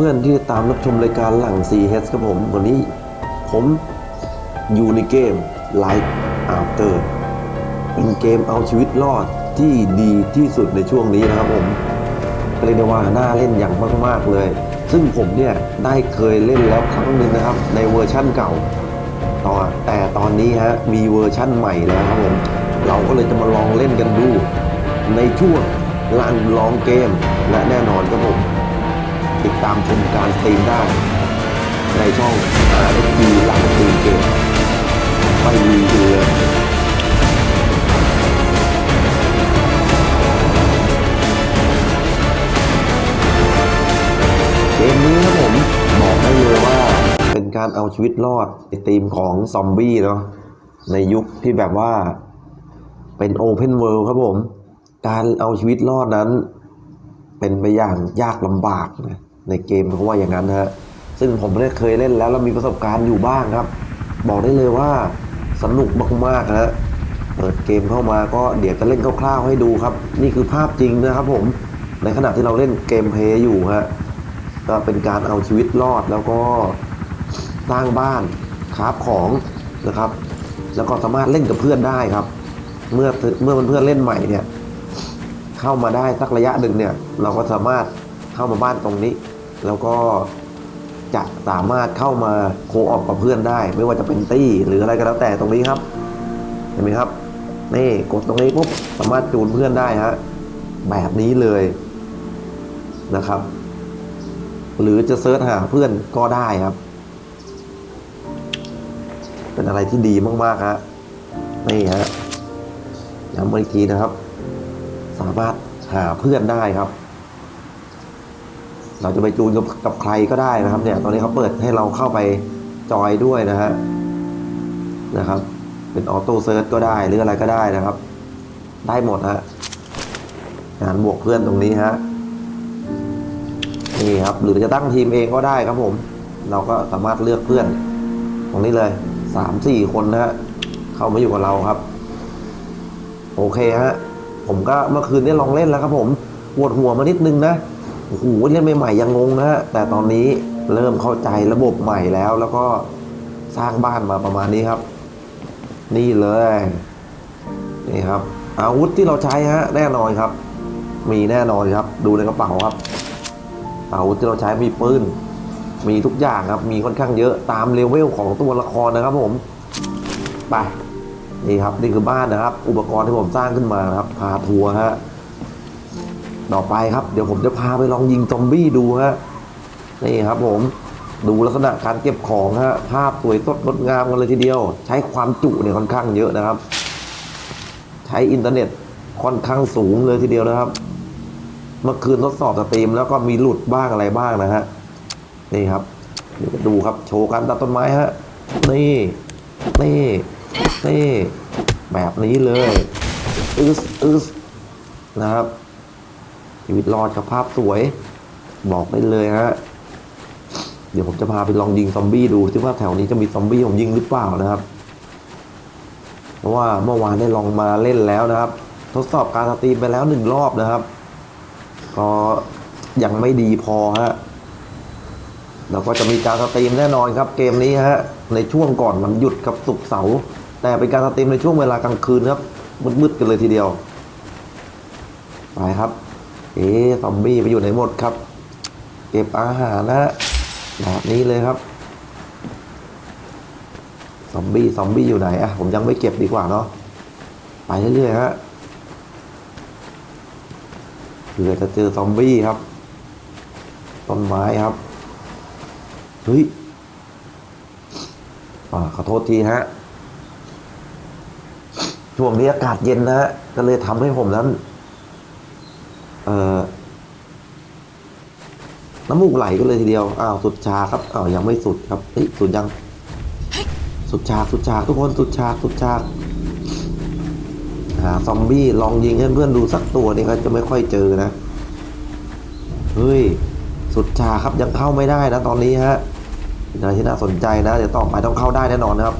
เพื่อนๆที่ตามรับชมรายการหลัง CH ครับผม วันนี้ผมอยู่ในเกม Life After เป็นเกมเอาชีวิตรอดที่ดีที่สุดในช่วงนี้นะครับผมเรียกได้ว่าน่าเล่นอย่างมากๆเลย ซึ่งผมเนี่ยได้เคยเล่นแล้วครั้งหนึ่งนะครับ ในเวอร์ชั่นเก่าต่อแต่ตอนนี้ฮะมีเวอร์ชั่นใหม่แล้วครับผมเราก็เลยจะมาลองเล่นกันดู ในช่วงลันลองเกมและแน่นอนครับผม ติดตามชมการสตรีมได้ ในช่อง RSG หลังสตรีมเกมไปลุยดูเลยเกมนี้ครับผมบอกได้เลยว่าเป็นการเอาชีวิตรอดในธีมของซอมบี้เนาะในยุคที่แบบว่าเป็นโอเพนเวิลด์ครับผม การเอาชีวิตรอดนั้น เป็นไปอย่างยากลำบากนะ ในเกมเขาว่าอย่างนั้นฮะซึ่งผมได้เคยเล่นแล้วแล้วมีประสบการณ์อยู่บ้างครับ บอกได้เลยว่าสนุกมากๆนะฮะเปิดเกมเข้ามาก็เดี๋ยวจะเล่นคร่าวๆให้ดูครับ นี่คือภาพจริงนะครับผมในขณะที่เราเล่นเกมเพลย์อยู่ฮะก็เป็นการเอาชีวิตรอดแล้วก็สร้างบ้านคราฟของนะครับ แล้วก็สามารถเล่นกับเพื่อนได้ครับ เมื่อเมื่อเพื่อนเล่นใหม่เนี่ย เข้ามาได้สักระยะหนึ่งเนี่ย เราก็สามารถเข้ามาบ้านตรงนี้ แล้วก็จะสามารถเข้ามาโคออกกับเพื่อนได้ ไม่ว่าจะเป็นตี้หรืออะไรก็แล้วแต่ตรงนี้ครับ เห็นไหมครับ นี่กดตรงนี้ปุ๊บสามารถจูนเพื่อนได้ฮะแบบนี้เลยนะครับ หรือจะเซิร์ชหาเพื่อนก็ได้ครับ เป็นอะไรที่ดีมากๆฮะนี่ฮะย้ำอีกทีนะครับ สามารถหาเพื่อนได้ครับ เราจะไปจูนกับกับใครก็ได้นะครับ เนี่ย ตอนนี้เขาเปิดให้เราเข้าไปจอยด้วยนะฮะนะครับ เป็นออโต้เซิร์ชก็ได้หรืออะไรก็ได้นะครับ ได้หมดฮะงานบวกเพื่อนตรงนี้ฮะนี่ครับ หรือจะตั้งทีมเองก็ได้ครับผม เราก็สามารถเลือกเพื่อน ตรงนี้เลยสามสี่คนนะฮะเข้ามาอยู่กับเราครับ โอเคฮะผมก็เมื่อคืนนี้ลองเล่นแล้วครับผมปวดหัวมานิดนึงนะ โอ้โหเล่นใหม่ๆยังงงนะฮะแต่ตอนนี้เริ่มเข้าใจระบบใหม่แล้ว แล้วก็สร้างบ้านมาประมาณนี้ครับ นี่เลยนี่ครับ อาวุธที่เราใช้ฮะแน่นอนครับ มีแน่นอนครับ ดูในกระเป๋าครับ อาวุธที่เราใช้มีปืนมีทุกอย่างครับ มีค่อนข้างเยอะตามเลเวลของตัวละครนะครับผมไปนี่ครับนี่คือบ้านนะครับ อุปกรณ์ที่ผมสร้างขึ้นมาครับพาทัวร์ฮะ ต่อไปครับ เดี๋ยวผมจะพาไปลองยิงซอมบี้ดูฮะนี่ครับผมดูลักษณะการเก็บของฮะภาพสวยสดงดงามกันเลยทีเดียว ใช้ความจุเนี่ยค่อนข้างเยอะนะครับ ใช้อินเทอร์เน็ตค่อนข้างสูงเลยทีเดียวนะครับ เมื่อคืนทดสอบสตรีมแล้วก็มีหลุดบ้างอะไรบ้างนะฮะนี่ครับเดี๋ยวดูครับโชว์การตัดต้นไม้ฮะนี่นี่นี่แบบนี้เลยอึสอึสนะครับ ชีวิตรอดกับภาพสวย บอกได้เลยฮะเดี๋ยวผมจะพาไปลองยิงซอมบี้ดูที่ว่าแถวนี้จะมีซอมบี้ผมยิงหรือเปล่านะครับ เพราะว่าเมื่อวานได้ลองมาเล่นแล้วนะครับ ทดสอบการสตรีมไปแล้วหนึ่งรอบนะครับ ก็ยังไม่ดีพอฮะเราก็จะมีการสตรีมแน่นอนครับเกมนี้ฮะในช่วงก่อนมันหยุดกับศุกเสาร์แต่เป็นการสตรีมในช่วงเวลากลางคืนครับมืดๆกันเลยทีเดียวไปครับ เอ๊ซอมบี้ไปอยู่ไหนหมดครับ เก็บอาหารนะแบบนี้เลยครับ ซอมบี้ซอมบี้อยู่ไหนอะผมยังไม่เก็บดีกว่าเนาะไปเรื่อยๆฮะเผื่อจะเจอซอมบี้ครับต้นไม้ครับเฮ้ยอ่าขอโทษทีฮะช่วงนี้อากาศเย็นนะฮะก็เลยทำให้ผมนั้น น้ำมูกไหลก็เลยทีเดียว อ้าว สุดชาครับ อ้าว ยังไม่สุดครับเฮ้ยสุดยัง สุดฉาสุดฉาทุกคน สุดฉาสุดฉาหาซอมบี้ ลองยิงให้เพื่อนๆดูสักตัวนี่ก็จะไม่ค่อยเจอนะ เฮ้ย สุดฉาครับ ยังเข้าไม่ได้นะตอนนี้ฮะเป็นอะไรที่น่าสนใจนะ เดี๋ยวต่อไปต้องเข้าได้แน่นอนนะครับ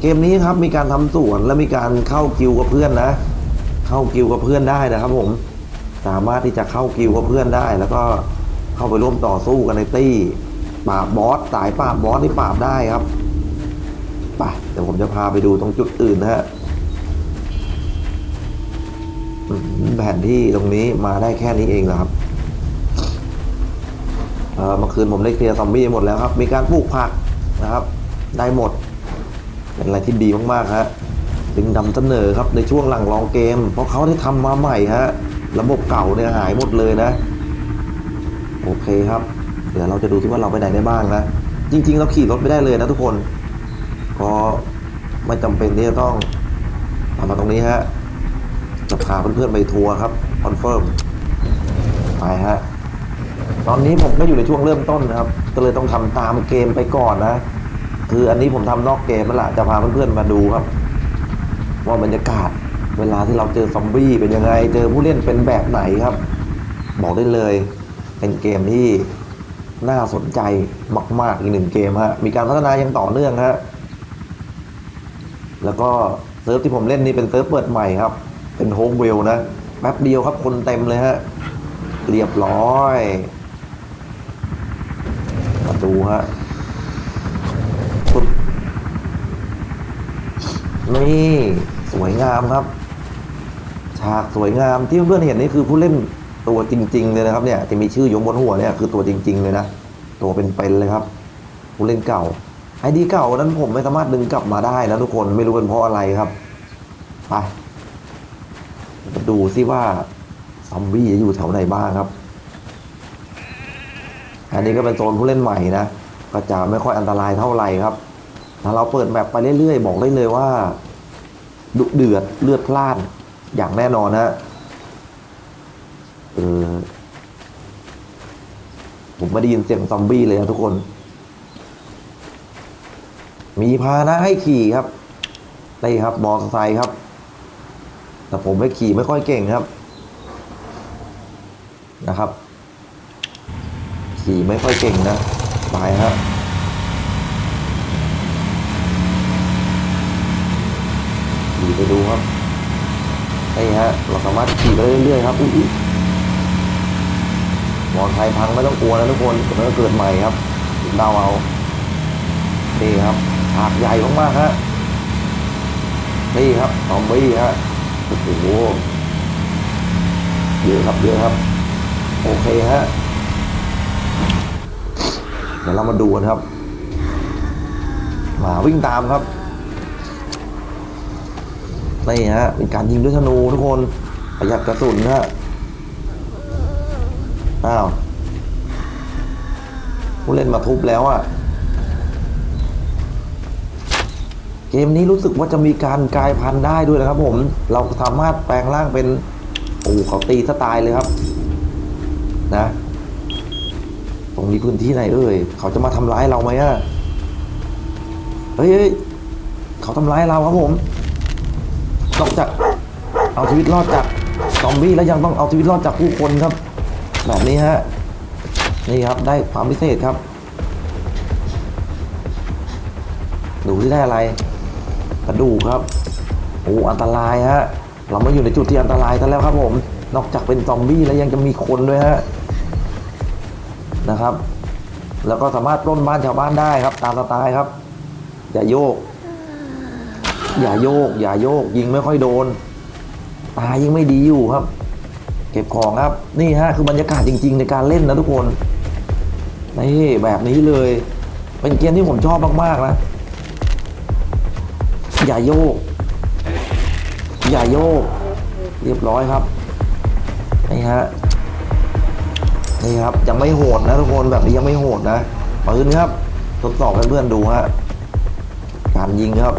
เกมนี้ครับ มีการทำสวนและมีการเข้ากิวกับเพื่อนนะ เข้ากิวกับเพื่อนได้นะครับผม สามารถที่จะเข้ากิวกับเพื่อนได้ แล้วก็เข้าไปร่วมต่อสู้กันในตี้ปราบบอสสายปราบบอสที่ปราบได้ครับไปเดี๋ยวผมจะพาไปดูตรงจุดอื่นนะฮะแผนที่ตรงนี้มาได้แค่นี้เองเหรอครับเอ่อเมื่อคืนผมได้เคลียร์ซอมบี้หมดแล้วครับ มีการปลูกผักนะครับ ได้หมด เป็นอะไรที่ดีมากๆฮะจึงนำเสนอครับในช่วงหลังลองเกม เพราะเขาได้ทำมาใหม่ฮะ ระบบเก่าเนี่ยหายหมดเลยนะ โอเคครับ เดี๋ยวเราจะดูที่ว่าเราไปไหนได้บ้างนะ จริง ๆ เราขี่รถไปได้เลยนะทุกคน ก็ไม่จำเป็นที่จะต้องามาตรงนี้ฮะจะพาเพื่อนๆไปทัวร์ครับคอนเฟิร์มไปฮะตอนนี้ผมก็อยู่ในช่วงเริ่มต้นนะครับ ก็เลยต้องทำตามเกมไปก่อนนะ คืออันนี้ผมทำนอกเกมนั่นแหละจะพาเพื่อนๆมาดูครับ ว่าบรรยากาศ เวลาที่เราเจอซอมบี้เป็นยังไง เจอผู้เล่นเป็นแบบไหนครับ บอกได้เลย เป็นเกมที่น่าสนใจมาก ๆ อีกหนึ่งเกมฮะ มีการพัฒนายังต่อเนื่องฮะ แล้วก็เซิร์ฟที่ผมเล่นนี่เป็นเซิร์ฟเปิดใหม่ครับ เป็นโฮมเวลนะ แป๊บเดียวครับคนเต็มเลยฮะ เรียบร้อยมาดูฮะนี่ สวยงามครับ ฉากสวยงามที่เพื่อนๆเห็นนี่คือผู้เล่นตัวจริง ๆ เลยนะครับเนี่ยที่มีชื่ออยบนหัวเนี่ยคือตัวจริง ๆ เลยนะตัวเป็นๆเลยครับ ผู้เล่นเก่าไอดีเก่านั้นผมไม่สามารถดึงกลับมาได้นะทุกคนไม่รู้เป็นเพราะอะไรครับไปดูซิว่าซอมบี้จะอยู่แถวไหนบ้างครับ อันนี้ก็เป็นโซนผู้เล่นใหม่นะ ก็จะไม่ค่อยอันตรายเท่าไหร่ครับ ถ้าเราเปิดแบบไปเรื่อยๆ บอกได้เลยว่า ดุเดือดเลือดพล่าน อย่างแน่นอนฮะเออผมไม่ได้ยินเสียงซอมบี้เลยนะทุกคน มีพาหนะให้ขี่ครับนี่ครับมอเตอร์ไซค์ครับ แต่ผมไม่ขี่ไม่ค่อยเก่งครับ นะครับ ขี่ไม่ค่อยเก่งนะไปฮะขี่ไปดูครับ นี่ฮะเราสามารถขี่ไปเรื่อยๆครับอุ้ยมอไซค์พังไม่ต้องกลัวนะทุกคนเดี๋ยวมันก็เกิดใหม่ครับเดาเอานี่ครับฉากใหญ่มากๆฮะนี่ครับซอมบี้ฮะโอ้โหเยอะครับเยอะครับ โอเคฮะเดี๋ยวเรามาดูกันครับ มาวิ่งตามครับ นี่ฮะเป็นการยิงด้วยธนูทุกคนประหยัดกระสุนฮะอ้าวผู้เล่นมาทุบแล้วอะ่ะเกมนี้รู้สึกว่าจะมีการกลายพันธุ์ได้ด้วยนะครับ ผม เราสามารถแปลงร่างเป็นโอ้เขาตีสไตล์เลยครับ นะ ตรงนี้พื้นที่ไหนเอ่ยเขาจะมาทำร้ายเราไหมอะเฮ้ยเฮ้ยเขาทำร้ายเราครับผม นอกจากเอาชีวิตรอดจากซอมบี้แล้วยังต้องเอาชีวิตรอดจากผู้คนครับ แบบนี้ฮะนี่ครับได้ความพิเศษครับดูที่ได้อะไรกระดูกครับโอ้อันตรายฮะเราไม่อยู่ในจุดที่อันตรายกันแล้วครับผม นอกจากเป็นซอมบี้แล้วยังจะมีคนด้วยฮะนะครับ แล้วก็สามารถปล้นบ้านชาวบ้านได้ครับ ตามสไตล์ครับ อย่าโยก อย่าโยก อย่าโยก ยิงไม่ค่อยโดน ตายิงไม่ดีอยู่ครับ เก็บของครับ นี่ฮะคือบรรยากาศจริง ๆ ในการเล่นนะทุกคนนี่แบบนี้เลย เป็นเกมที่ผมชอบมากๆนะ อย่าโยก อย่าโยก เรียบร้อยครับนี่ฮะนี่ครับยังไม่โหดนะทุกคนแบบนี้ยังไม่โหดนะปืนครับทดสอบให้เพื่อนดูฮะการยิงครับ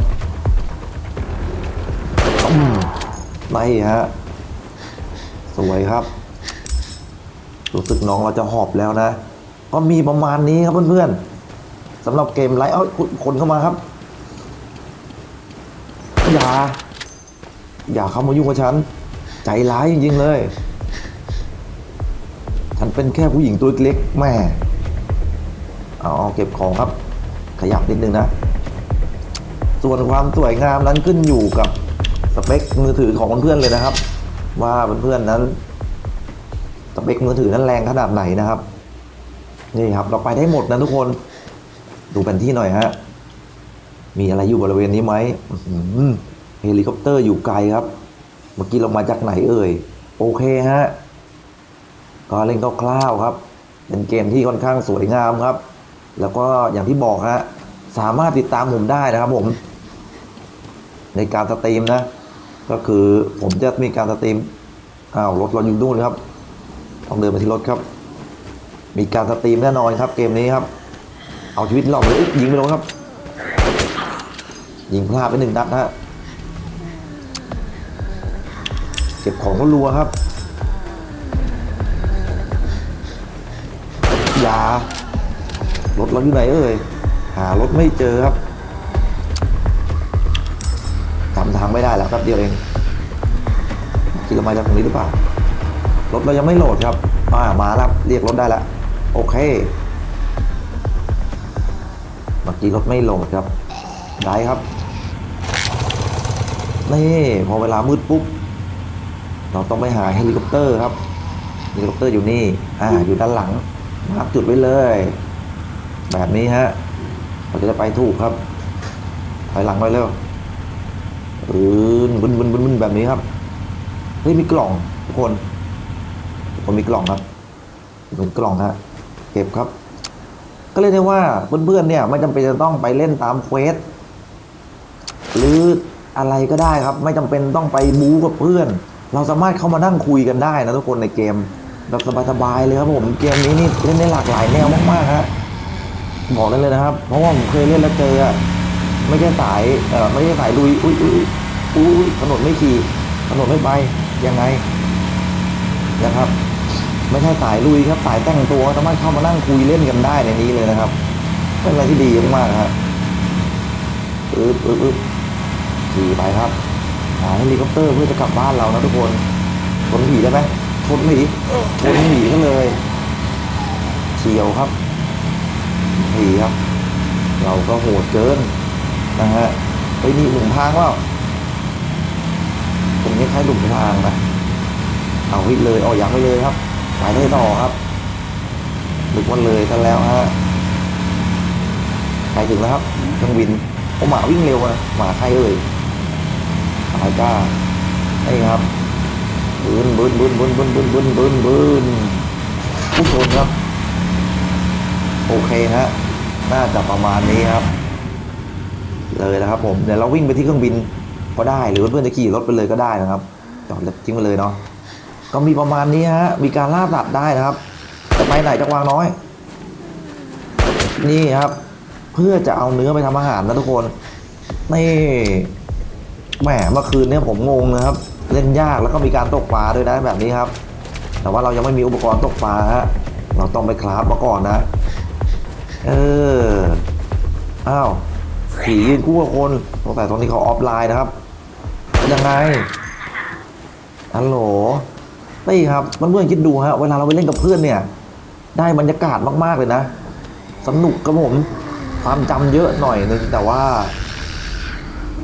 ไม่ฮะ สวยครับ รู้สึกน้องเราจะหอบแล้วนะ ก็มีประมาณนี้ครับเพื่อนๆสำหรับเกมไลท์เอ้าคนเข้ามาครับ อย่า อย่าเข้ามายุ่งกับฉัน ใจร้ายจริงๆเลย ฉันเป็นแค่ผู้หญิงตัวเล็กแม่เอาเก็บของครับ ขยับนิดนึงนะ ส่วนความสวยงามนั้นขึ้นอยู่กับ สเปคมือถือของเพื่อนๆเลยนะครับ ว่าเพื่อนๆนั้นสเปคมือถือนั้นแรงขนาดไหนนะครับ นี่ครับเราไปได้หมดนะทุกคน ดูแผนที่หน่อยฮะมีอะไรอยู่บริเวณนี้ไหมเฮลิคอปเตอร์อยู่ไกลครับ เมื่อกี้เรามาจากไหนเอ่ย โอเคฮะ ก็เล่นคร่าวๆครับ เป็นเกมที่ค่อนข้างสวยงามครับ แล้วก็อย่างที่บอกฮะ สามารถติดตามผมได้นะครับผม ในการสตรีมนะ ก็คือผมจะมีการสตรีมอ้าวรถเราอยู่นู่นครับ ต้องเดินไปที่รถครับ มีการสตรีมแน่นอนครับ เกมนี้ครับ เอาชีวิตรอดเลยยิงไปลงครับ ยิงพลาดไปหนึ่งนัดนะฮะเก็บของก็รัวครับยารถเราอยู่ไหนเอ่ยหารถไม่เจอครับำทางไม่ได้แล้วครับเดียวเองคิดเรามาจากตรงนี้หรือเปล่ารถเรายังไม่โหลดครับมามาแล้วเรียกรถได้แล้วโอเคเมื่อกี้รถไม่โหลดครับได้ครับนี่พอเวลามืดปุ๊บเราต้องไปหาเฮลิคอปเตอร์ครับเฮลิคอปเตอร์อยู่นี่อ่าอยู่ด้านหลังมาร์กจุดไว้เลย แบบนี้ฮะเราจะได้ไปถูกครับถอยหลังไปเร็ว อืนบึนบึนบึนบึนแบบนี้ครับเฮ้ยมีกล่องทุกคนทุกคนมีกล่องครับเป็นกล่องฮะเก็บครับ ก็เรียกได้ว่าเพื่อนๆเนี่ยไม่จำเป็นจะต้องไปเล่นตามเควสหรืออะไรก็ได้ครับ ไม่จำเป็นต้องไปบู๊กับเพื่อน เราสามารถเข้ามานั่งคุยกันได้นะทุกคนในเกมแบบสบายๆเลยครับผมเกมนี้นี่เล่นได้หลากหลายแนวมากๆฮะบอกได้เลยนะครับ เพราะว่าผมเคยเล่นแล้วเจออะไม่ใช่สายเออไม่ใช่สายลุยอุ้ยอุ้ย อุ้ยอุ้ยถนนไม่ขี่ถนนไม่ไปยังไงนะครับ ไม่ใช่สายลุยครับสายแต่งตัวสามารถเข้ามานั่งคุยเล่นกันได้ในนี้เลยนะครับเป็นอะไรที่ดีมากๆครับอึ๊บอึ๊บอึ๊บขี่ไปครับหาเฮลิคอปเตอร์เพื่อจะกลับบ้านเรานะทุกคนชนผีได้ไหมชนผีชนผีก็เลยเฉียวครับผีครับ เราก็โหดเกินนะฮะไปนี่หลุมทางว่า คล้ายหลุมทางนะเอาวิเลยออกอยางไปเลยครับไปเลยต่อครับนึกว่าเลยกันแล้วฮะไปถึงแล้วครับเครื่องบินโอ้หมาวิ่งเร็วอะหมาใครเอ่ยหายก้าไอ้ครับบืนบืนบืนบืนบืนบืนบืนบืนบืนผู้ชมครับ โอเคฮะน่าจะประมาณนี้ครับ เลยนะครับผมเดี๋ยวเราวิ่งไปที่เครื่องบิน ก็ได้หรือเพื่อนๆจะขี่รถไปเลยก็ได้นะครับจอดทิ้งไปเลยเนาะก็มีประมาณนี้ฮะมีการล่าสัตว์ได้นะครับจะไปไหนจะวางน้อย นี่ครับ เพื่อจะเอาเนื้อไปทำอาหารนะทุกคนนี่แหมเมื่อคืนเนี่ยผมงงนะครับ เล่นยากแล้วก็มีการตกปลาด้วยนะแบบนี้ครับ แต่ว่าเรายังไม่มีอุปกรณ์ตกปลาฮะเราต้องไปคราฟมาก่อนนะ เอออ้าวผียืนคู่กับคนสงสัยตรงนี้เขาออฟไลน์นะครับ ยังไงฮัลโหลนี่ครับมันเพื่อนคิดดูฮะเวลาเราไปเล่นกับเพื่อนเนี่ย ได้บรรยากาศมากๆเลยนะ สนุกกับผม ความจำเยอะหน่อยนึงแต่ว่า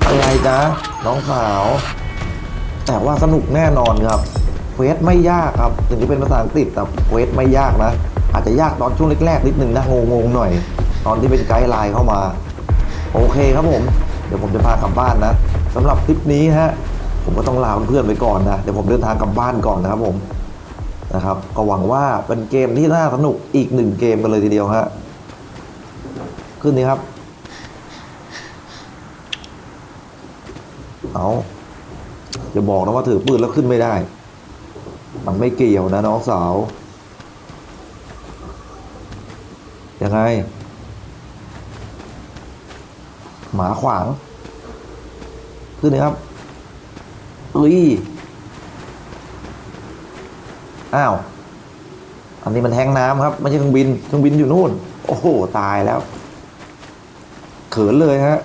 อะไรจ๊ะน้องสาว แต่ว่าสนุกแน่นอนครับเควสไม่ยากครับ ถึงจะเป็นภาษาอังกฤษแต่เควสไม่ยากนะ อาจจะยากตอนช่วงแรกๆนิดนึงนะงงๆหน่อย ตอนที่เป็นไกด์ไลน์เข้ามา โอเคครับผม เดี๋ยวผมจะพากลับบ้านนะ สำหรับคลิปนี้ฮะผมก็ต้องลาเพื่อนไปก่อนนะเดี๋ยวผมเดินทางกลับบ้านก่อนนะครับผมนะครับก็หวังว่าเป็นเกมที่น่าสนุกอีกหนึ่งเกมกันเลยทีเดียวฮะขึ้นนี่ครับเอาจะบอกนะว่าถือปืนแล้วขึ้นไม่ได้ มันไม่เกี่ยวนะน้องสาว ยังไง หมาขวาง ขึ้นนี่ครับเอ้ยอ้าว อันนี้มันแทงน้ำครับไม่ใช่เครื่องบินเครื่องบินอยู่นู่น โอ้โห ตายแล้ว เขินเลยฮะ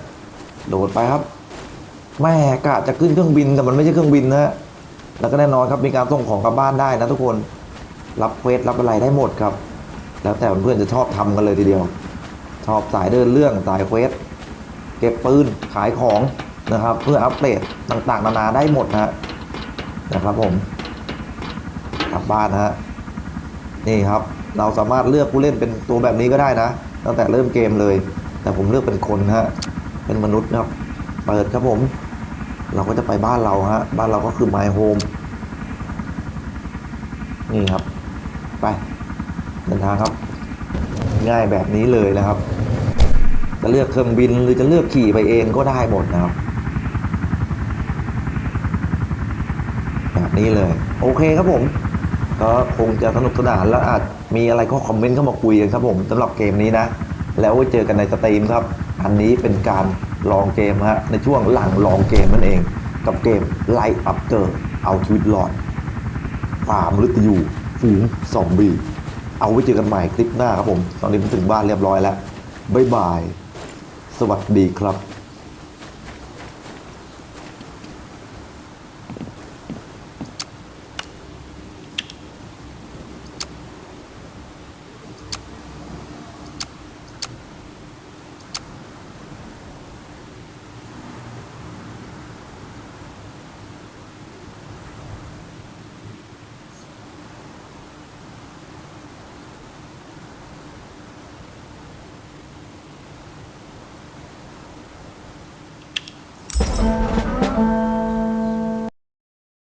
โดดไปครับแม่กะจะขึ้นเครื่องบินแต่มันไม่ใช่เครื่องบินนะแล้วก็แน่นอนครับมีการส่งของกลับบ้านได้นะทุกคน รับเควสรับอะไรได้หมดครับ แล้วแต่เพื่อนจะชอบทำกันเลยทีเดียว ชอบสายเดินเรื่องสายเควสเก็บปืนขายของ นะครับ เพื่ออัปเดตต่างๆ นานาได้หมดนะนะครับผมกลับบ้านนะฮะนี่ครับเราสามารถเลือกผู้เล่นเป็นตัวแบบนี้ก็ได้นะ ตั้งแต่เริ่มเกมเลย แต่ผมเลือกเป็นคนฮะเป็นมนุษย์นะครับ เปิดครับผม เราก็จะไปบ้านเราฮะบ้านเราก็คือ My Home นี่ครับ ไปเดินทางครับ ง่ายแบบนี้เลยนะครับ จะเลือกเครื่องบินหรือจะเลือกขี่ไปเองก็ได้หมดนะครับ แบบ นี้เลย โอเคครับผม ก็คงจะสนุกสนานแล้วอาจมีอะไรก็คอมเมนต์เข้ามาคุยกันครับผมสำหรับเกมนี้นะ แล้วไว้เจอกันในสตรีมครับ อันนี้เป็นการลองเกมฮะในช่วงหลังลองเกมนั่นเอง กับเกมไลท์อัพเจอเอาชีวิตรอดฟาร์มฤตยูฝูงซอมบี้เอาไว้เจอกันใหม่คลิปหน้าครับผม ตอนนี้ผมถึงบ้านเรียบร้อยแล้ว บ๊ายบาย สวัสดีครับ